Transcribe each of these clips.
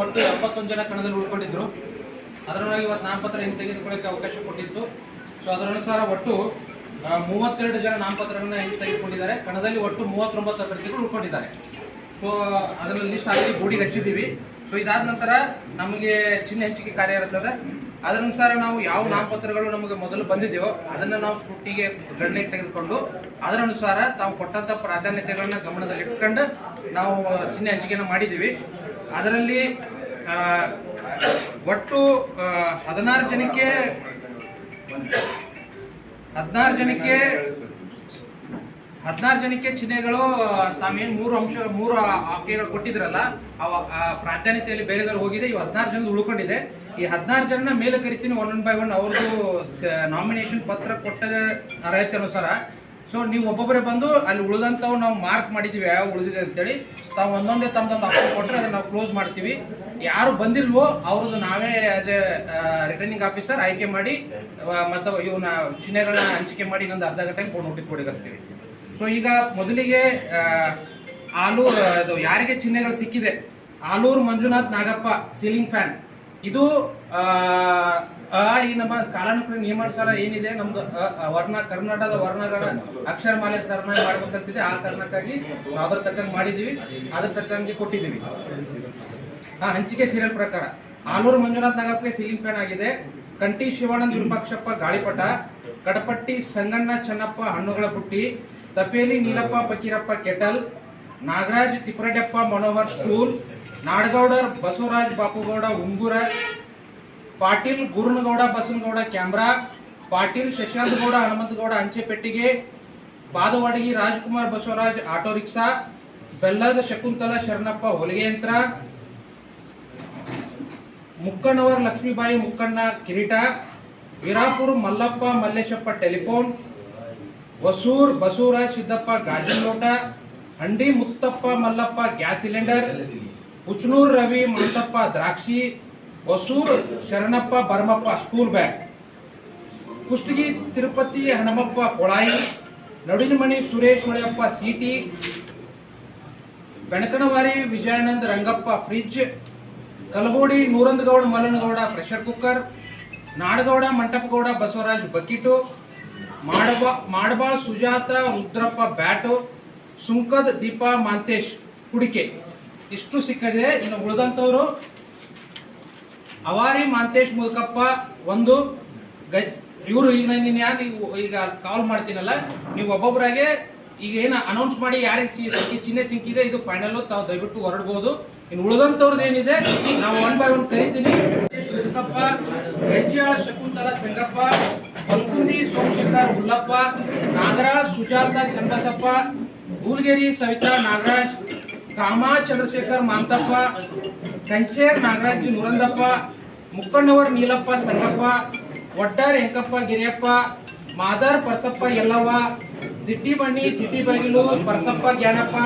ಒಟ್ಟು ಎಪ್ಪತ್ತೊಂದು ಜನ ಕಣದಲ್ಲಿ ಉಳ್ಕೊಂಡಿದ್ರು. ಅದರೊಳಗೆ ಇವತ್ತು ನಾಮಪತ್ರ ಹಿಂದೆ ತೆಗೆದುಕೊಳ್ಳಕ್ಕೆ ಅವಕಾಶ ಕೊಟ್ಟಿತ್ತು. ಸೊ ಅದರನುಸಾರ ಒಟ್ಟು ಮೂವತ್ತೆರಡು ಜನ ನಾಮಪತ್ರಗಳನ್ನ ಹಿಂದೆ ತೆಗೆದುಕೊಂಡಿದ್ದಾರೆ. ಕಣದಲ್ಲಿ ಒಟ್ಟು ಮೂವತ್ತೊಂಬತ್ತು ಅಭ್ಯರ್ಥಿಗಳು ಉಳ್ಕೊಂಡಿದ್ದಾರೆ. ಸೊ ಅದರ ಲಿಸ್ಟ್ ಆಗಿ ಗೂಡಿಗೆ ಹಚ್ಚಿದ್ದೀವಿ. ಸೊ ಇದಾದ ನಂತರ ನಮಗೆ ಚಿಹ್ನೆ ಹಂಚಿಕೆ ಕಾರ್ಯ ಇರ್ತದೆ ಅದರನುಸಾರ ನಾವು ಯಾವ ನಾಮಪತ್ರಗಳು ನಮಗೆ ಮೊದಲು ಬಂದಿದೆಯೋ ಅದನ್ನ ನಾವು ಸ್ಫೂರ್ತಿಗೆ ಗಣನೆಗೆ ತೆಗೆದುಕೊಂಡು, ಅದರ ಅನುಸಾರ ತಾವು ಕೊಟ್ಟಂತ ಪ್ರಾಧಾನ್ಯತೆಗಳನ್ನ ಗಮನದಲ್ಲಿ ಇಟ್ಕೊಂಡು ನಾವು ಚಿಹ್ನೆ ಹಂಚಿಕೆಯನ್ನು ಮಾಡಿದ್ದೀವಿ. ಅದರಲ್ಲಿ ಒಟ್ಟು ಹದಿನಾರು ಜನಕ್ಕೆ ಹದಿನಾರು ಜನಕ್ಕೆ ಹದಿನಾರು ಜನಕ್ಕೆ ಚಿಹ್ನೆಗಳು, ತಾವೇನು ಮೂರು ಅಂಶ, ಮೂರು ಆಕೆಗಳು ಕೊಟ್ಟಿದ್ರಲ್ಲ ಪ್ರಾಧಾನ್ಯತೆಯಲ್ಲಿ ಬೇರೆದವ್ರು ಹೋಗಿದೆ ಇವು ಹದಿನಾರು ಜನ ಉಳ್ಕೊಂಡಿದೆ. ಈ ಹದಿನಾರು ಜನನ ಮೇಲೆ ಕರಿತೀನಿ ಒನ್ ಒನ್ ಬೈ ಒನ್ ಅವ್ರದ್ದು ನಾಮಿನೇಷನ್ ಪತ್ರ ಕೊಟ್ಟ ಅರ್ಹತೆ ಅನುಸಾರ ಸೊ ನೀವು ಒಬ್ಬೊಬ್ಬರೇ ಬಂದು ಅಲ್ಲಿ ಉಳಿದಂಥವು ನಾವು ಮಾರ್ಕ್ ಮಾಡಿದ್ದೀವಿ ಯಾವ ಉಳಿದಿದೆ ಅಂತೇಳಿ, ತಾವು ಒಂದೊಂದೇ ತಮ್ಮದೊಂದು ಅಕೌಂಟ್ ಕೊಟ್ಟರೆ ಅದನ್ನು ನಾವು ಕ್ಲೋಸ್ ಮಾಡ್ತೀವಿ. ಯಾರು ಬಂದಿಲ್ವೋ ಅವ್ರದ್ದು ನಾವೇ ಎ ರಿಟರ್ನಿಂಗ್ ಆಫೀಸರ್ ಆಯ್ಕೆ ಮಾಡಿ ಮತ್ತು ಇವನ್ನ ಚಿಹ್ನೆಗಳನ್ನ ಹಂಚಿಕೆ ಮಾಡಿ ಇನ್ನೊಂದು ಅರ್ಧ ಗಂಟೆಗೆ ಫೋನ್ ನೋಟಿಸ್ ಕೊಡಿಗಸ್ತೀವಿ ಸೊ ಈಗ ಮೊದಲಿಗೆ ಆಲೂರ್, ಅದು ಯಾರಿಗೆ ಚಿಹ್ನೆಗಳು ಸಿಕ್ಕಿದೆ? ಆಲೂರು ಮಂಜುನಾಥ್ ನಾಗಪ್ಪ ಸೀಲಿಂಗ್ ಫ್ಯಾನ್ ಇದು ಆ, ಈ ನಮ್ಮ ಕಾಲಾನುಕ್ರಮ ನಿಯಮಾನುಸಾರ ಏನಿದೆ ನಮ್ದು ವರ್ಣ ಕರ್ನಾಟಕದ ವರ್ಣಗಳ ಅಕ್ಷರಮಾಲೆ ತರನ ಮಾಡ್ಬೇಕಂತಿದೆ. ಆ ಕಾರಣಕ್ಕಾಗಿ ಅದ್ರ ತಕ್ಕಂಗೆ ಮಾಡಿದೀವಿ. ಅದ್ರ ತಕ್ಕಂಗೆ ಕೊಟ್ಟಿದ್ದೀವಿ ಆ ಹಂಚಿಕೆ ಸೀರಿಯಲ್ ಪ್ರಕಾರ. ಆಲೂರು ಮಂಜುನಾಥ್ ನಗರಕ್ಕೆ ಸೀಲಿಂಗ್ ಫ್ಯಾನ್ ಆಗಿದೆ. ಕಂಟಿ ಶಿವಾನಂದ್ ವಿರೂಪಾಕ್ಷಪ್ಪ ಗಾಳಿಪಟ ಕಡಪಟ್ಟಿ ಸಂಗಣ್ಣ ಚನ್ನಪ್ಪ ಹಣ್ಣುಗಳ ಪುಟ್ಟಿ ತಪೇಲಿ ನೀಲಪ್ಪ ಫಕೀರಪ್ಪ ಕೆಟಲ್ ನಾಗರಾಜ್ ತಿಪ್ರಡೆಪ್ಪ ಮನೋಹರ್ ಸ್ಟೂಲ್ ನಾಡಗೌಡರ್ ಬಸವರಾಜ್ ಬಾಪುಗೌಡ ಉಂಗುರ ಪಾಟೀಲ್ ಗುರುನಗೌಡ, ಬಸನಗೌಡ ಕ್ಯಾಮ್ರಾ, ಪಾಟೀಲ್ ಶಶಾಂತ್ ಗೌಡ ಹನುಮಂತಗೌಡ ಅಂಚೆ ಪೆಟ್ಟಿಗೆ, ಬಾದವಾಡಗಿ ರಾಜ್ಕುಮಾರ್ ಬಸವರಾಜ್ ಆಟೋ ರಿಕ್ಷಾ ಬೆಲ್ಲದ ಶಕುಂತಲ ಶರಣಪ್ಪ ಹೊಲಿಗೆ ಯಂತ್ರ ಮುಕ್ಕಣ್ಣವರ್ ಲಕ್ಷ್ಮೀಬಾಯಿ ಮುಕ್ಕಣ್ಣ ಕಿರೀಟ, ವಿರಾಪುರ್ ಮಲ್ಲಪ್ಪ ಮಲ್ಲೇಶಪ್ಪ ಟೆಲಿಫೋನ್, ಹೊಸೂರ್ ಬಸವರಾಜ್ ಸಿದ್ದಪ್ಪ ಗಾಜಿನ ಲೋಟ, ಹಂಡಿ ಮುತ್ತಪ್ಪ ಮಲ್ಲಪ್ಪ ಗ್ಯಾಸ್ ಸಿಲಿಂಡರ್ ಉಚನೂರ್ ರವಿ ಮಂತಪ್ಪ ದ್ರಾಕ್ಷಿ Hosur Sharanappa Bharamappa school bag Kushtagi, Tirupati Hanamappa ಕೊಳಾಯಿ Nadunimani Suresh Holeyappa city Benakanavari Vijayananda Rangappa fridge Kalagodi, Noorandagouda, Mallanagouda pressure cooker Nadagouda, Mantapagouda, Basavaraj bucket, ಮಾಡಬಾ, ಮಾಡಬಾಳ್ ಸುಜಾತ, ರುದ್ರಪ್ಪ ಬ್ಯಾಟು, ಸುಂಕದ್ ದೀಪಾ ಮಾಂತೇಶ್ ಕುಡಿಕೆ. ಇಷ್ಟು ಸಿಕ್ಕಿದೆ. ಇನ್ನು ಉಳಿದಂಥವ್ರು ಅವಾರಿ, ಮಾಂತೇಶ್, ಮುಲ್ಕಪ್ಪ, ಒಂದು ಇವರು ಈಗ ನಿನ್ನ ಯಾರು ಈಗ ಕಾಲ್ ಮಾಡ್ತೀನಲ್ಲ, ನೀವು ಒಬ್ಬೊಬ್ಬರಾಗೆ ಈಗ ಏನು ಅನೌನ್ಸ್ ಮಾಡಿ ಯಾರಿಗೆ ಚಿಹ್ನೆ ಸಿಕ್ಕಿದೆ ಇದು ಫೈನಲ್ ತಾವು ದಯವಿಟ್ಟು ಹೊರಡ್ಬೋದು. ಇನ್ನು ಉಳಿದಂಥವ್ರದ್ದು ಏನಿದೆ, ನಾವು ಒನ್ ಬೈ ಒನ್ ಕರಿತೀನಿ. ಮುಲ್ಕಪ್ಪ ಹೆಜ್ಜಾಳ್ ಶಕುಂತಲ ಸಂಗಪ್ಪ ಕಲ್ಕುಂದಿ ಸೋಮಶೇಖರ್ ಹುಲ್ಲಪ್ಪ ನಾಗರಾಜ್ ಸುಜಾತ ಚಂದ್ರಸಪ್ಪ ಭೂಲ್ಗೇರಿ ಸವಿತಾ ನಾಗರಾಜ್, ಕಾಮಾ ಚಂದ್ರಶೇಖರ್ ಮಾಂತಪ್ಪ, ಕಂಚೇರ್ ನಾಗರಾಜ್ ನುರಂದಪ್ಪ ಮುಕ್ಕಣ್ಣವರ್ ನೀಲಪ್ಪ ಸಂಗಪ್ಪ ಒಟ್ಟಾರ್ ಹೆಂಕಪ್ಪ ಗಿರಿಯಪ್ಪ ಮಾದಾರ್ ಪರಸಪ್ಪ ಯಲ್ಲವ್ವ ದಿಟ್ಟಿಮಣಿ ದಿಟ್ಟಿ ಬಗಿಲು ಪರಸಪ್ಪ ಜ್ಞಾನಪ್ಪ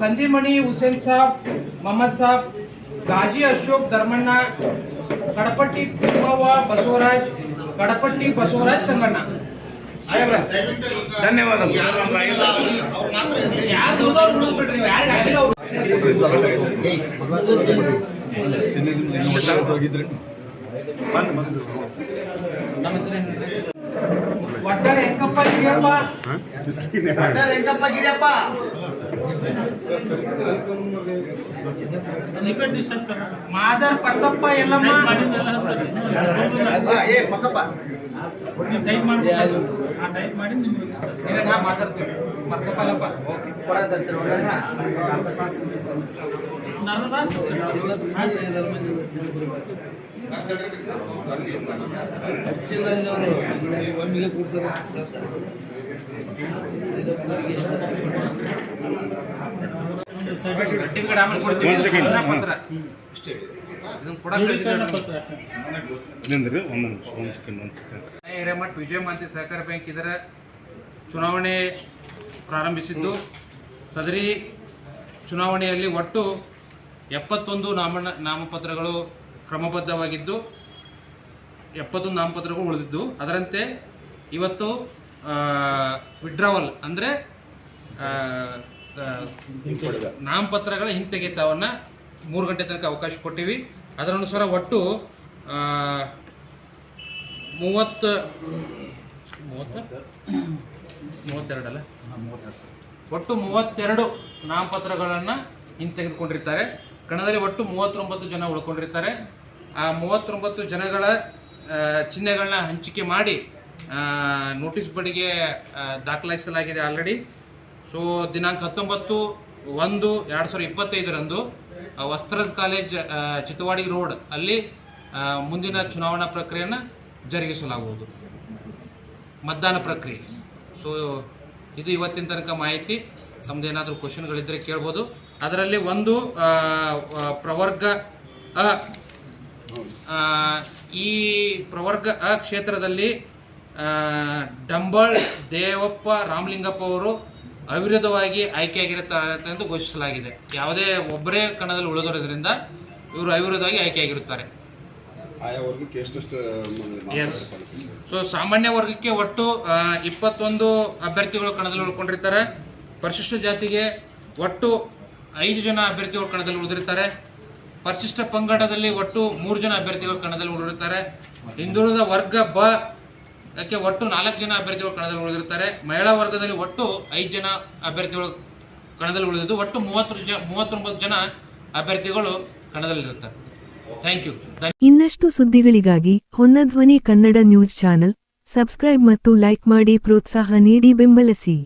ಸಂಜೀಮಣಿ ಹುಸೇನ್ ಸಾಬ್ ಮೊಹಮ್ಮದ್ ಸಾಬ್ ಗಾಜಿ ಅಶೋಕ್ ಧರ್ಮಣ್ಣ ಕಡಪಟ್ಟಿ ಭೀಮವ್ವ ಬಸವರಾಜ್ ಕಡಪಟ್ಟಿ ಬಸವರಾಜ್ ಸಂಗಣ್ಣ. ಧನ್ಯವಾದಗಳು. ಒಟ್ಟಾರೆ ಹೆಂಗಪ್ಪ ಗಿರಿಯಪ್ಪ ಒಟ್ಟಾರೆ ಹೆಂಗಪ್ಪ ಗಿರಿಯಪ್ಪ ಮಾದರ್ ಪರ್ಸಪ್ಪ ಎಲ್ಲಮ್ಮ. ಏ ಪರ್ಸಪ್ಪ ಟೈಪ್ ಮಾತಾಡ್ತೀನಿ ಪರ್ಸಪ್ಪ ಅಲ್ಲಪ್ಪ. ಓಕೆ. ಟಿಕೆಟ್ ಆಮೇಲೆ ಕೊಡ್ತೀವಿ ಒಂದ್ second. ಅದನ್ನ ಪತ್ರ. ಇಷ್ಟೇ ಇದನ್ನ ಕೊಡಕ್ಕೆ ಹಿರೇಮಠ್ ವಿಜಯ ಮಾಂತಿ ಸಹಕಾರ ಬ್ಯಾಂಕ್ ಇದರ. ಚುನಾವಣೆ ಪ್ರಾರಂಭಿಸಿದ್ದು. ಸದರಿ ಚುನಾವಣೆಯಲ್ಲಿ ಒಟ್ಟು ಎಪ್ಪತ್ತೊಂದು ನಾಮ ನಾಮಪತ್ರಗಳು ಕ್ರಮಬದ್ಧವಾಗಿದ್ದು ಎಪ್ಪತ್ತೊಂದು ನಾಮಪತ್ರಗಳು ಉಳಿದಿದ್ದು. ಅದರಂತೆ ಇವತ್ತು ವಿಡ್ರಾವಲ್ ಅಂದರೆ ನಾಮಪತ್ರಗಳ ಹಿಂತೆಗೆತವನ್ನು ಮೂರು ಗಂಟೆ ತನಕ ಅವಕಾಶ ಕೊಟ್ಟಿವಿ. ಅದರ ಅನುಸಾರ ಒಟ್ಟು ಮೂವತ್ತು ಮೂವತ್ತು ಮೂವತ್ತೆರಡಲ್ಲ ಒಟ್ಟು ಮೂವತ್ತೆರಡು ನಾಮಪತ್ರಗಳನ್ನು ಹಿಂತೆಗೆದುಕೊಂಡಿರ್ತಾರೆ. ಕಣದಲ್ಲಿ ಒಟ್ಟು ಮೂವತ್ತೊಂಬತ್ತು ಜನ ಉಳ್ಕೊಂಡಿರ್ತಾರೆ. ಆ ಮೂವತ್ತೊಂಬತ್ತು ಜನಗಳ ಚಿಹ್ನೆಗಳನ್ನ ಹಂಚಿಕೆ ಮಾಡಿ ನೋಟಿಸ್ ಬಡಿಗೆ ದಾಖಲಿಸಲಾಗಿದೆ ಆಲ್ರೆಡಿ ಸೊ ದಿನಾಂಕ ಹತ್ತೊಂಬತ್ತು ಒಂದು ಎರಡು ಸಾವಿರದ ಇಪ್ಪತ್ತೈದರಂದು ವಸ್ತ್ರದ ಕಾಲೇಜ್ ಚಿತವಾಡಿ ರೋಡ್ ಅಲ್ಲಿ ಮುಂದಿನ ಚುನಾವಣಾ ಪ್ರಕ್ರಿಯೆಯನ್ನು ಜರುಗಿಸಲಾಗುವುದು. ಮತದಾನ ಪ್ರಕ್ರಿಯೆ. ಸೊ ಇದು ಇವತ್ತಿನ ತನಕ ಮಾಹಿತಿ. ತಮ್ಮದೇನಾದರೂ ಕ್ವಶನ್ಗಳಿದ್ದರೆ ಕೇಳ್ಬೋದು. ಅದರಲ್ಲಿ ಒಂದು ಪ್ರವರ್ಗ ಅ ಈ ಪ್ರವರ್ಗ ಅ ಕ್ಷೇತ್ರದಲ್ಲಿ ಡಂಬಾಳ್ ದೇವಪ್ಪ ರಾಮಲಿಂಗಪ್ಪ ಅವರು ಅವಿರೋಧವಾಗಿ ಆಯ್ಕೆಯಾಗಿರುತ್ತಾರೆ ಎಂದು ಘೋಷಿಸಲಾಗಿದೆ. ಯಾವುದೇ ಒಬ್ಬರೇ ಕಣದಲ್ಲಿ ಉಳಿದಿರೋದ್ರಿಂದ ಇವರು ಅವಿರೋಧವಾಗಿ ಆಯ್ಕೆಯಾಗಿರುತ್ತಾರೆ. ಸೊ ಸಾಮಾನ್ಯ ವರ್ಗಕ್ಕೆ ಒಟ್ಟು ಇಪ್ಪತ್ತೊಂದು ಅಭ್ಯರ್ಥಿಗಳು ಕಣದಲ್ಲಿ ಉಳ್ಕೊಂಡಿರ್ತಾರೆ. ಪರಿಶಿಷ್ಟ ಜಾತಿಗೆ ಒಟ್ಟು ಐದು ಜನ ಅಭ್ಯರ್ಥಿಗಳು ಕಣದಲ್ಲಿ ಉಳಿದಿರ್ತಾರೆ. ಪರಿಶಿಷ್ಟ ಪಂಗಡದಲ್ಲಿ ಒಟ್ಟು ಮೂರು ಜನ ಅಭ್ಯರ್ಥಿಗಳು ಕಣದಲ್ಲಿ ಉಳಿದಿರ್ತಾರೆ. ಹಿಂದುಳಿದ ವರ್ಗ ಬ ಅದಕ್ಕೆ ಒಟ್ಟು ನಾಲ್ಕು ಜನ ಅಭ್ಯರ್ಥಿಗಳು ಕಣದಲ್ಲಿ ಉಳಿದಿರ್ತಾರೆ. ಮಹಿಳಾ ವರ್ಗದಲ್ಲಿ ಒಟ್ಟು ಐದು ಜನ ಅಭ್ಯರ್ಥಿಗಳು ಕಣದಲ್ಲಿ ಉಳಿದಿದ್ದು, ಒಟ್ಟು ಮೂವತ್ತು ಜ, ಮೂವತ್ತೊಂಬತ್ತು ಜನ ಅಭ್ಯರ್ಥಿಗಳು ಕಣದಲ್ಲಿರುತ್ತಾರೆ ಥ್ಯಾಂಕ್ ಯು ಇನ್ನಷ್ಟು ಸುದ್ದಿಗಳಿಗಾಗಿ Honnadhwani Kannada news channel, subscribe ಮತ್ತು ಲೈಕ್ ಮಾಡಿ ಪ್ರೋತ್ಸಾಹ ನೀಡಿ ಬೆಂಬಲಿಸಿ.